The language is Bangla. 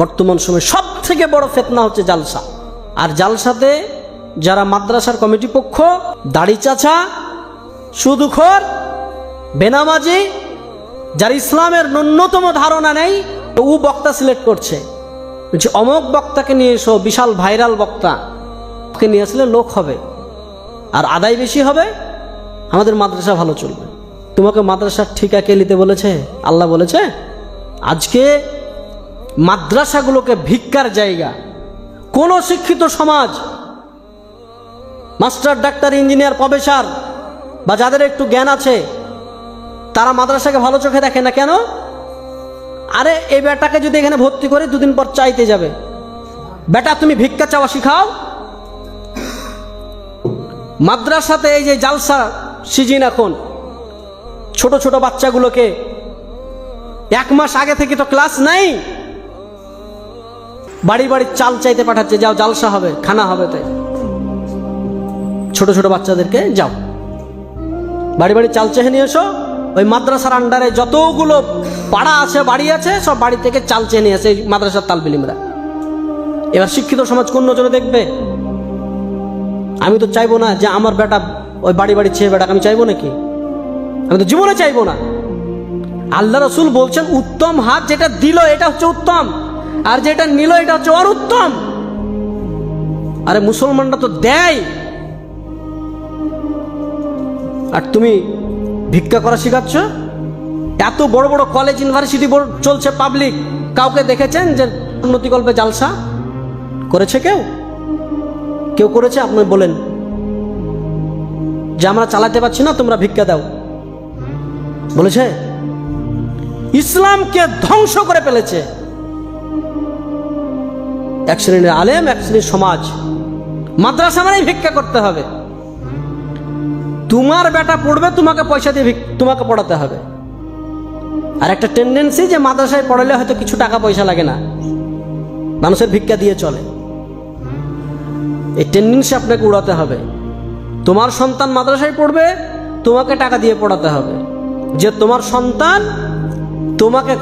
বর্তমান সময়ে সব থেকে বড় ফেতনা হচ্ছে জালসা। আর জালসাতে যারা মাদ্রাসার কমিটি পক্ষ, দাড়ি চাচা, সুদুখর, বেনামাজি, যার ইসলামের ন্যূনতম ধারণা নেই ও বক্তা সিলেক্ট করছে। অমক বক্তাকে নিয়ে এসো, বিশাল ভাইরাল বক্তা। ওকে নিয়ে আসলে লোক হবে। আর আদায় বেশি হবে, আমাদের মাদ্রাসা ভালো চলবে। তোমাকে মাদ্রাসার ঠিকা কে নিতে বলেছে? আল্লাহ বলেছে, আজকে মাদ্রাসাগুলোকে ভিক্ষার জায়গা। কোনো শিক্ষিত সমাজ, মাস্টার, ডাক্তার, ইঞ্জিনিয়ার, প্রফেসর, বা যাদের একটু জ্ঞান আছে, তারা মাদ্রাসাকে ভালো চোখে দেখে না কেন? আরে, এই বেটাকে যদি এখানে ভর্তি করে দুদিন পর চাইতে যাবে। বেটা, তুমি ভিক্ষা চাওয়া শিখাও। মাদ্রাসাতে এই যে জালসা সিজিন এখন, ছোট ছোট বাচ্চাগুলোকে এক মাস আগে থেকে তো ক্লাস নাই। বাড়ি বাড়ি চাল চাইতে পাঠাচ্ছে, যাও, জালসা হবে, খানা হবে তাই। ছোট ছোট বাচ্চাদেরকে যাও। বাড়ি বাড়ি চাল চেহে নিয়ে এসো। ওই মাদ্রাসার আন্ডারে যতগুলো পাড়া আছে, বাড়ি আছে, সব বাড়ি থেকে চাল চেয়ে নিয়ে আসে মাদ্রাসার তালবিলিমরা। এবার শিক্ষিত সমাজ কোন নজরে দেখবে? আমি তো চাইব না যে আমার বেটা ওই বাড়ি বাড়ি ছেয়ে বেটাকে আমি চাইব নাকি? আমি তো জীবনে চাইব না। আল্লাহ রসুল বলছেন, উত্তম হাত যেটা দিল, এটা হচ্ছে উত্তম। আর যেটা নিল এটা হচ্ছে ওর উত্তম। আরে মুসলমানরা তো দেয়। আর তুমি ভিক্ষা করা শেখাচ্ছ? এত বড় বড় কলেজ ইউনিভার্সিটি চলছে পাবলিক কাউকে দেখেছেন যে উন্নতিকল্পে জালসা? করেছে কেউ? কেউ করেছে? আপনি বলেন। যে আমরা চালাতে পারছি না, তোমরা ভিক্ষা দাও। বলেছে, ইসলামকে ধ্বংস করে ফেলেছে। এক শ্রেণির আলেম, এক শ্রেণির সমাজ। মাদ্রাসা মানেই ভিক্ষা করতে হবে। তোমার বেটা পড়বে, তোমাকে পয়সা দিয়ে তোমাকে পড়াতে হবে। আর একটা টেন্ডেন্সি যে মাদ্রাসায় পড়ালে হয়তো কিছু টাকা পয়সা লাগে না। মানুষের ভিক্ষা দিয়ে চলে। এই টেন্ডেন্সি আপনাকে উড়াতে হবে। তোমার সন্তান মাদ্রাসায় পড়বে, তোমাকে টাকা দিয়ে পড়াতে হবে। যে তোমার সন্তান তোমাকে